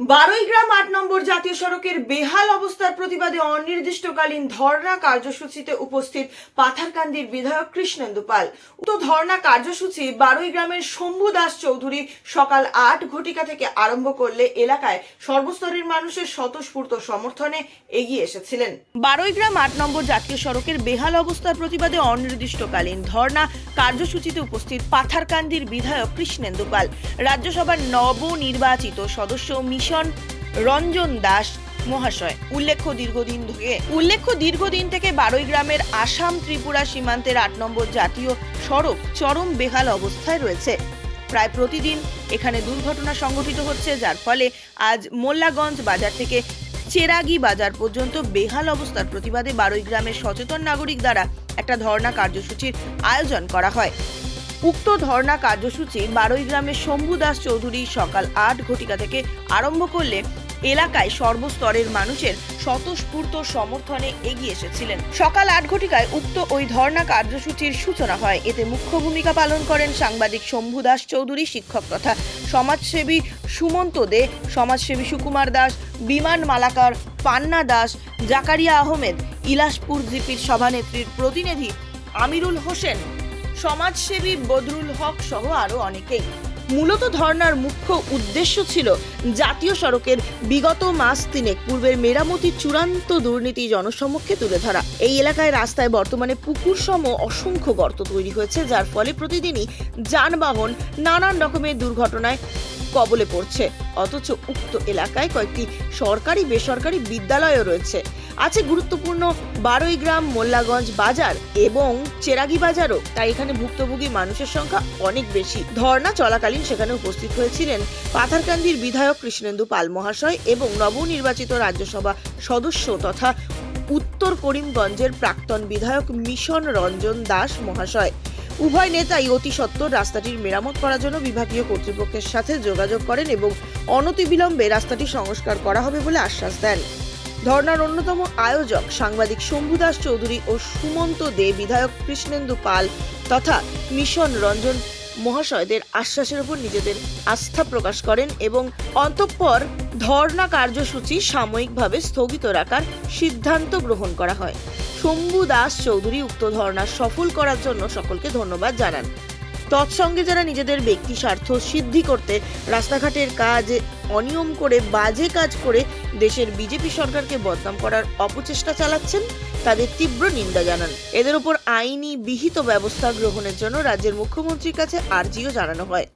বারোই গ্রাম আট নম্বর জাতীয় সড়কের বেহাল অবস্থার প্রতিবাদে অনির্দিষ্টকালীন ধর্ণা কার্যসূচিতে উপস্থিত পাথারকান্দির বিধায়ক কৃষ্ণেন্দু পাল। উক্ত ধর্ণা কার্যসূচি বারোই গ্রামের শম্ভু দাস চৌধুরী সকাল আট ঘটিকা থেকে আরম্ভ করলে এলাকায় সর্বস্তরের মানুষের স্বতঃস্ফূর্ত সমর্থনে এগিয়ে এসেছিলেন। বারোই গ্রাম আট নম্বর জাতীয় সড়কের বেহাল অবস্থার প্রতিবাদে অনির্দিষ্টকালীন ধর্ণা কার্যসূচিতে উপস্থিত পাথারকান্দির বিধায়ক কৃষ্ণেন্দু পাল। রাজ্যসভার নবনির্বাচিত সদস্য মিশন রঞ্জন দাস মহাশয়। উল্লেখ্য দীর্ঘদিন থেকে উল্লেখ্য দীর্ঘদিন থেকে বারোই গ্রামের আসাম ত্রিপুরা সীমান্তের আট নম্বর জাতীয় সড়ক চরম বেহাল অবস্থায় রয়েছে। প্রায় প্রতিদিন এখানে দুর্ঘটনা সংঘটিত হচ্ছে, যার ফলে আজ মোল্লাগঞ্জ বাজার থেকে চেরাগি বাজার পর্যন্ত বেহাল অবস্থার প্রতিবাদে বারোই গ্রামের সচেতন নাগরিক দ্বারা একটা ধর্ণা কার্যসূচির আয়োজন করা হয়। উক্ত ধর্ণা কার্যসূচি বারোই গ্রামের শম্ভু দাস চৌধুরী সকাল আট ঘটিকা থেকে আরম্ভ করলে এলাকায় সর্বস্তরের মানুষের স্বতঃস্ফূর্ত সমর্থনে এগিয়ে এসেছিলেন। সকাল আট ঘটিকায় উক্ত ওই ধর্ণা কার্যসূচির সূচনা হয়। এতে মুখ্য ভূমিকা পালন করেন সাংবাদিক শম্ভু দাস চৌধুরী, শিক্ষক তথা সমাজসেবী সুমন্ত দে, সমাজসেবী সুকুমার দাস, বিমান মালাকার পান্না দাস, জাকারিয়া আহমেদ ইলাসপুর জিপির সভানেত্রীর প্রতিনিধি আমিরুল হোসেন। সমাজসেবী বদরুল হক সহ আরও অনেকেই। মূলত ধর্নার মুখ্য উদ্দেশ্য ছিল জাতীয় সড়কের বিগত মাস তিনেক পূর্বের মেরামতির চূড়ান্ত দুর্নীতি জনসমক্ষে তুলে ধরা। এই এলাকায় রাস্তায় বর্তমানে পুকুর সম অসংখ্য গর্ত তৈরি হয়েছে, যার ফলে প্রতিদিনই যানবাহন নানান রকমের দুর্ঘটনায় কবলে পড়ছে। অথচ উক্ত এলাকায় কয়েকটি সরকারি বেসরকারি বিদ্যালয়ও রয়েছে। আছে গুরুত্বপূর্ণ বারোই গ্রাম, মোল্লাগঞ্জ বাজার এবং চেরাগি বাজারও। তাই এখানে ভুক্তভোগী মানুষের সংখ্যা অনেক বেশি। ধর্ণা চলাকালীন সেখানে উপস্থিত হয়েছিলেন পাথারকান্দির বিধায়ক কৃষ্ণেন্দু পাল মহাশয় এবং নবনির্বাচিত রাজ্যসভা সদস্য তথা উত্তর করিমগঞ্জের প্রাক্তন বিধায়ক মিশন রঞ্জন দাস মহাশয়। উভয় নেতাই অতি সত্বর রাস্তাটির মেরামত করার জন্য বিভাগীয় কর্তৃপক্ষের সাথে যোগাযোগ করেন এবং অনতিবিলম্বে রাস্তাটি সংস্কার করা হবে বলে আশ্বাস দেন। ধর্নার অন্যতম আয়োজক সাংবাদিক শম্ভু দাস চৌধুরী ও সুমন্ত দে, বিধায়ক কৃষ্ণেন্দু পাল তথা মিশন রঞ্জন মহাশয়দের আশ্বাসের উপর নিজেদের আস্থা প্রকাশ করেন এবং অন্তঃপর ধর্ণা কার্যসূচি সাময়িকভাবে স্থগিত রাখার সিদ্ধান্ত গ্রহণ করা হয়। শম্ভু দাস চৌধুরী উক্ত ধর্ণা সফল করার জন্য সকলকে ধন্যবাদ জানান। তৎসঙ্গে যারা নিজেদের ব্যক্তি স্বার্থ সিদ্ধি করতে রাস্তাঘাটের কাজ, অনিয়ম করে, বাজে কাজ করে দেশের বিজেপি সরকারকে বদনাম করার অপচেষ্টা চালাচ্ছেন, তাদের তীব্র নিন্দা জানান। এদের উপর আইনি, বিহিত ব্যবস্থা গ্রহণের জন্য রাজ্যের মুখ্যমন্ত্রীর কাছে আর্জিও জানানো হয়।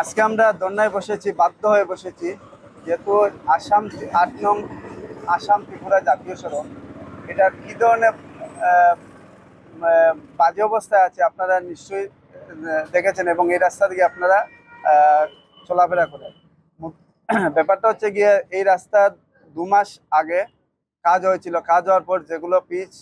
আজকে আমরা দন্যায় বসেছি, বাধ্য হয়ে বসেছি, যেহেতু আসাম আট নং আসাম ত্রিপুরা জাতীয় সড়ক, এটা কী ধরনের বাজে অবস্থায় আছে আপনারা নিশ্চয়ই দেখেছেন এবং এই রাস্তা দিয়ে আপনারা চলাফেরা করেন। ব্যাপারটা হচ্ছে গিয়ে এই রাস্তার দু মাস আগে কাজ হয়েছিল। কাজ হওয়ার পর যেগুলো পিচ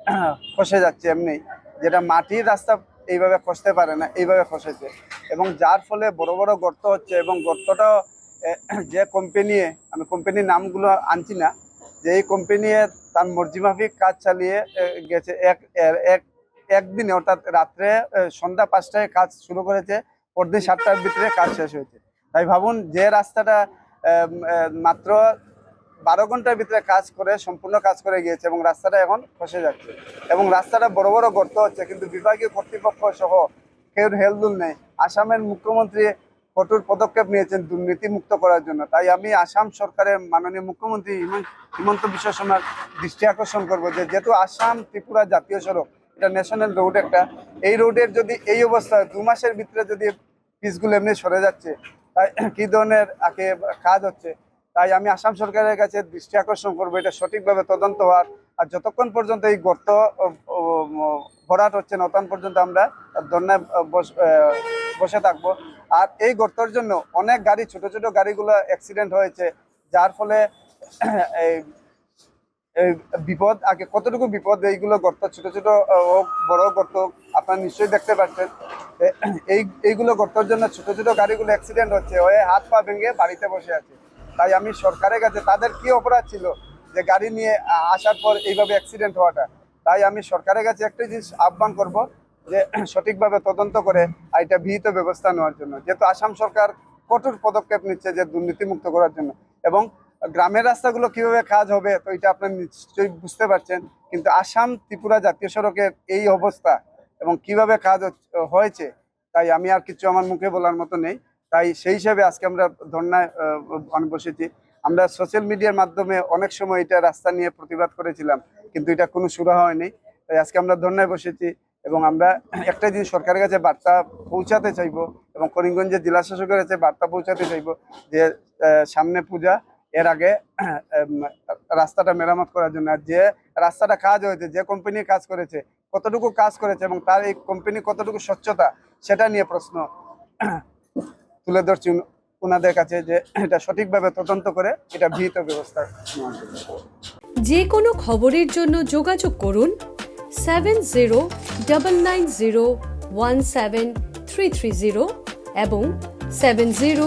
খসে যাচ্ছে এমনি, যেটা মাটির রাস্তা এইভাবে খসতে পারে না, এইভাবে খসেছে। এবং যার ফলে বড় বড় গর্ত হচ্ছে এবং গর্তটা যে কোম্পানি আমি কোম্পানির নামগুলো আনছি না, যে এই কোম্পানি তার মর্জিমাফিক কাজ চালিয়ে গেছে। এক এক একদিনে, অর্থাৎ রাত্রে সন্ধ্যা পাঁচটায় কাজ শুরু করেছে, পরদিন সাতটার ভিতরে কাজ শেষ হয়েছে। তাই ভাবুন, যে রাস্তাটা মাত্র বারো ঘণ্টার ভিতরে কাজ করে, সম্পূর্ণ কাজ করে গিয়েছে এবং রাস্তাটা এখন খসে যাচ্ছে। এবং রাস্তাটা বড় বড় গর্ত হচ্ছে, কিন্তু বিভাগীয় কর্তৃপক্ষ সহ কেউ হেলদুল নেই। আসামের মুখ্যমন্ত্রী কঠোর পদক্ষেপ নিয়েছেন দুর্নীতি মুক্ত করার জন্য। তাই আমি আসাম সরকারের মাননীয় মুখ্যমন্ত্রী হিমন্ত বিশ্ব শর্মার দৃষ্টি আকর্ষণ করব যে, যেহেতু আসাম ত্রিপুরা জাতীয় সড়ক এটা ন্যাশনাল রোড একটা। এই রোডের যদি এই অবস্থা দু মাসের ভিতরে যদি পিসগুলো এমনি সরে যাচ্ছে, তাই কি ধরনের আগে কাজ হচ্ছে? তাই আমি আসাম সরকারের কাছে দৃষ্টি আকর্ষণ করব, এটা সঠিকভাবে তদন্ত হওয়ার। আর যতক্ষণ পর্যন্ত এই গর্ত ভরাট হচ্ছে না, ততক্ষণ পর্যন্ত আমরা ধর্নায় বস- থাকব। আর এই গর্তর জন্য অনেক গাড়ি, ছোট ছোট গাড়িগুলো অ্যাক্সিডেন্ট হয়েছে, যার ফলে এই বিপদ, আগে কতটুকু বিপদ, এইগুলো গর্ত, ছোট ছোট হোক, বড় গর্ত আপনারা নিশ্চয়ই দেখতে পাচ্ছেন। এই, এইগুলো গর্তর জন্য ছোট ছোট গাড়িগুলো অ্যাক্সিডেন্ট হচ্ছে, হয়ে হাত পা ভেঙে বাড়িতে বসে আছে। তাই আমি সরকারের কাছে, তাদের কি অপরাধ ছিল? যে গাড়ি নিয়ে আসার পর এইভাবে অ্যাক্সিডেন্ট হওয়াটা। তাই আমি সরকারের কাছে একটাই জিনিস আহ্বান করব, যে সঠিকভাবে তদন্ত করে আর এটা বিহিত ব্যবস্থা নেওয়ার জন্য। যেহেতু আসাম সরকার কঠোর পদক্ষেপ নিচ্ছে যে দুর্নীতিমুক্ত করার জন্য। এবং গ্রামের রাস্তাগুলো কীভাবে কাজ হবে, তো এটা আপনার নিশ্চয়ই বুঝতে পারছেন। কিন্তু আসাম ত্রিপুরা জাতীয় সড়কের এই অবস্থা এবং কীভাবে কাজ হয়েছে, তাই আমি আর কিছু আমার মুখে বলার মতো নেই। তাই সেই হিসাবে আজকে আমরা ধর্নায় বসেছি। আমরা সোশ্যাল মিডিয়ার মাধ্যমে অনেক সময় এটা রাস্তা নিয়ে প্রতিবাদ করেছিলাম, কিন্তু এটা কোনো সুরা হয়নি। তাই আজকে আমরা ধর্নায় বসেছি এবং আমরা একটাই জিনিস সরকারের কাছে বার্তা পৌঁছাতে চাইব এবং করিমগঞ্জের জেলা শাসকের কাছে বার্তা পৌঁছাতে চাইব যে সামনে পূজা এর আগে রাস্তাটা মেরামত করার জন্য আর যে রাস্তাটা কাজ হয়েছে, যে কোম্পানি কাজ করেছে, কতটুকু কাজ করেছে এবং তার এই কোম্পানি কতটুকু স্বচ্ছতা, সেটা নিয়ে প্রশ্ন তুলে ধরছি ওনাদের কাছে যে এটা সঠিকভাবে তদন্ত করে এটা বিহিত ব্যবস্থা যে কোনো খবরের জন্য যোগাযোগ করুন seven zero double nine zero one seven three three zero এবং seven zero